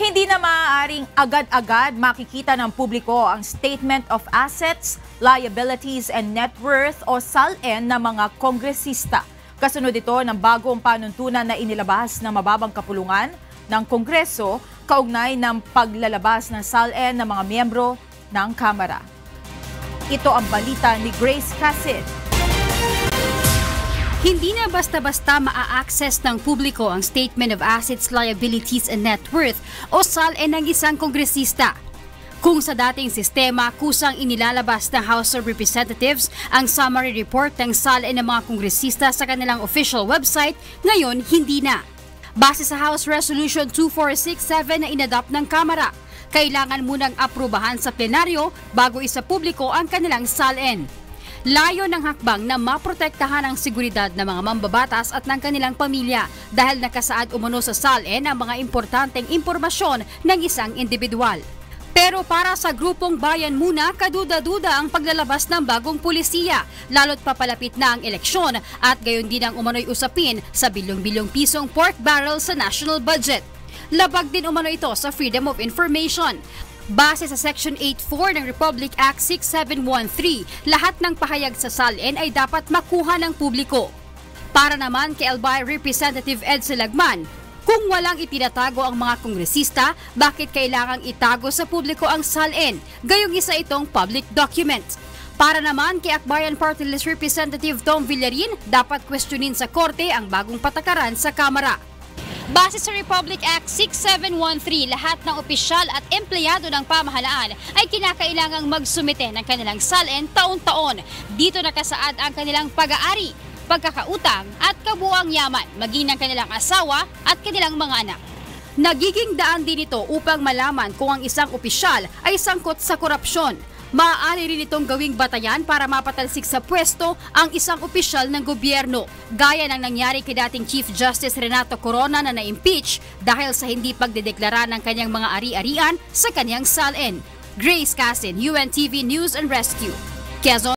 Hindi na maaaring agad-agad makikita ng publiko ang Statement of Assets, Liabilities and Net Worth o SALN ng mga kongresista. Kasunod ito ng bagong panuntunan na inilabas ng mababang kapulungan ng Kongreso kaugnay ng paglalabas ng SALN ng mga miyembro ng Kamara. Ito ang balita ni Grace Cassid. Hindi na basta-basta maa-access ng publiko ang Statement of Assets, Liabilities and Net Worth o SALN ng isang kongresista. Kung sa dating sistema, kusang inilalabas ng House of Representatives ang summary report ng SALN ng mga kongresista sa kanilang official website, ngayon hindi na. Base sa House Resolution 2467 na inadapt ng Kamara, kailangan munang aprubahan sa plenaryo bago isa publiko ang kanilang SALN. Layo ng hakbang na maprotektahan ang seguridad ng mga mambabatas at ng kanilang pamilya dahil nakasaad umano sa SALN ang mga importanteng impormasyon ng isang individual. Pero para sa grupong bayan muna, kaduda-duda ang paglalabas ng bagong pulisiya, lalo't papalapit na ang eleksyon at gayon din ang umano'y usapin sa bilyong-bilyong pisong pork barrel sa national budget. Labag din umano ito sa Freedom of Information. Base sa Section 84 ng Republic Act 6713, lahat ng pahayag sa SALN ay dapat makuha ng publiko. Para naman kay Albay Representative Ed Silagman, kung walang itinatago ang mga kongresista, bakit kailangang itago sa publiko ang SALN? Gayong isa itong public document. Para naman kay Akbayan Party List Representative Tom Villarin, dapat questionin sa korte ang bagong patakaran sa Kamara. Base sa Republic Act 6713, lahat ng opisyal at empleyado ng pamahalaan ay kinakailangang magsumite ng kanilang SALN taon-taon. Dito nakasaad ang kanilang pag-aari, pagkakautang at kabuang yaman, maging ng kanilang asawa at kanilang mga anak. Nagiging daan din ito upang malaman kung ang isang opisyal ay sangkot sa korupsyon. Maaari rin itong gawing batayan para mapatalsik sa pwesto ang isang opisyal ng gobyerno, gaya ng nangyari kay dating Chief Justice Renato Corona na na-impeach dahil sa hindi pagdedeklara ng kanyang mga ari-arian sa kanyang SALN. Grace Casin, UNTV News and Rescue. Quezon